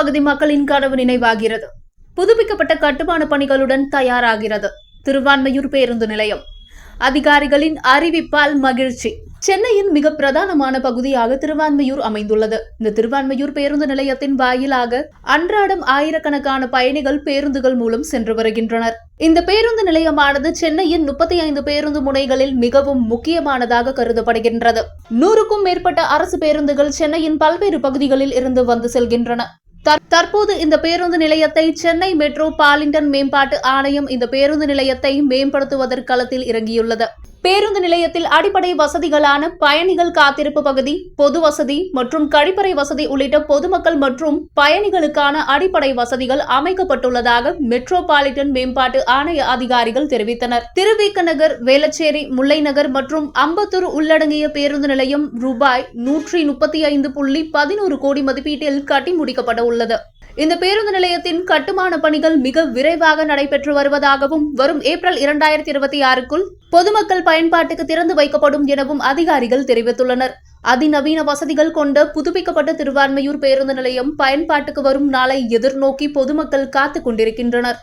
பகுதி மக்களின் கனவு நினைவாகிறது. புதுப்பிக்கப்பட்ட கட்டுமான பணிகளுடன் தயாராகிறது. திருவான்மையூர் பேருந்து நிலையம். அதிகாரிகளின் அறிவிப்பால் மகிழ்ச்சி. சென்னையின் மிக பிரதானமான பகுதியாக திருவான்மையூர் அமைந்துள்ளது. இந்த திருவான்மையூர் பேருந்து நிலையத்தின் வாயிலாக அன்றாடம் ஆயிரக்கணக்கான பயணிகள் பேருந்துகள் மூலம் சென்று வருகின்றனர். இந்த பேருந்து நிலையமானது சென்னையின் முப்பத்தி ஐந்து பேருந்து முனைகளில் மிகவும் முக்கியமானதாக கருதப்படுகின்றது. நூறுக்கும் மேற்பட்ட அரசு பேருந்துகள் சென்னையின் பல்வேறு பகுதிகளில் இருந்து வந்து செல்கின்றன. தற்போது இந்த பேருந்து நிலையத்தை சென்னை மெட்ரோ பாலிண்டன் மேம்பாட்டு ஆணையம் இந்த பேருந்து நிலையத்தை மேம்படுத்துவதற்களத்தில் இறங்கியுள்ளது. பேருந்து நிலையத்தில் அடிப்படை வசதிகளான பயணிகள் காத்திருப்பு பகுதி பொது வசதி மற்றும் கழிப்பறை வசதி உள்ளிட்ட பொதுமக்கள் மற்றும் பயணிகளுக்கான அடிப்படை வசதிகள் அமைக்கப்பட்டுள்ளதாக மெட்ரோபாலிட்டன் மேம்பாட்டு ஆணைய அதிகாரிகள் தெரிவித்தனர். திருவிக்கநகர் வேலச்சேரி வேளச்சேரி மற்றும் அம்பத்தூர் உள்ளடங்கிய பேருந்து நிலையம் ரூபாய் நூற்றி முப்பத்தி ஐந்து புள்ளி பதினோரு கோடி மதிப்பீட்டில் கட்டி முடிக்கப்பட உள்ளது. இந்த பேருந்து நிலையத்தின் கட்டுமான பணிகள் மிக விரைவாக நடைபெற்று வருவதாகவும் வரும் ஏப்ரல் இரண்டாயிரத்தி இருபத்தி ஆறுக்குள் பொதுமக்கள் பயன்பாட்டுக்கு திறந்து வைக்கப்படும் எனவும் அதிகாரிகள் தெரிவித்துள்ளனர். அதிநவீன வசதிகள் கொண்ட புதுப்பிக்கப்பட்ட திருவான்மையூர் பேருந்து நிலையம் பயன்பாட்டுக்கு வரும் நாளை எதிர்நோக்கி பொதுமக்கள் காத்துக் கொண்டிருக்கின்றனர்.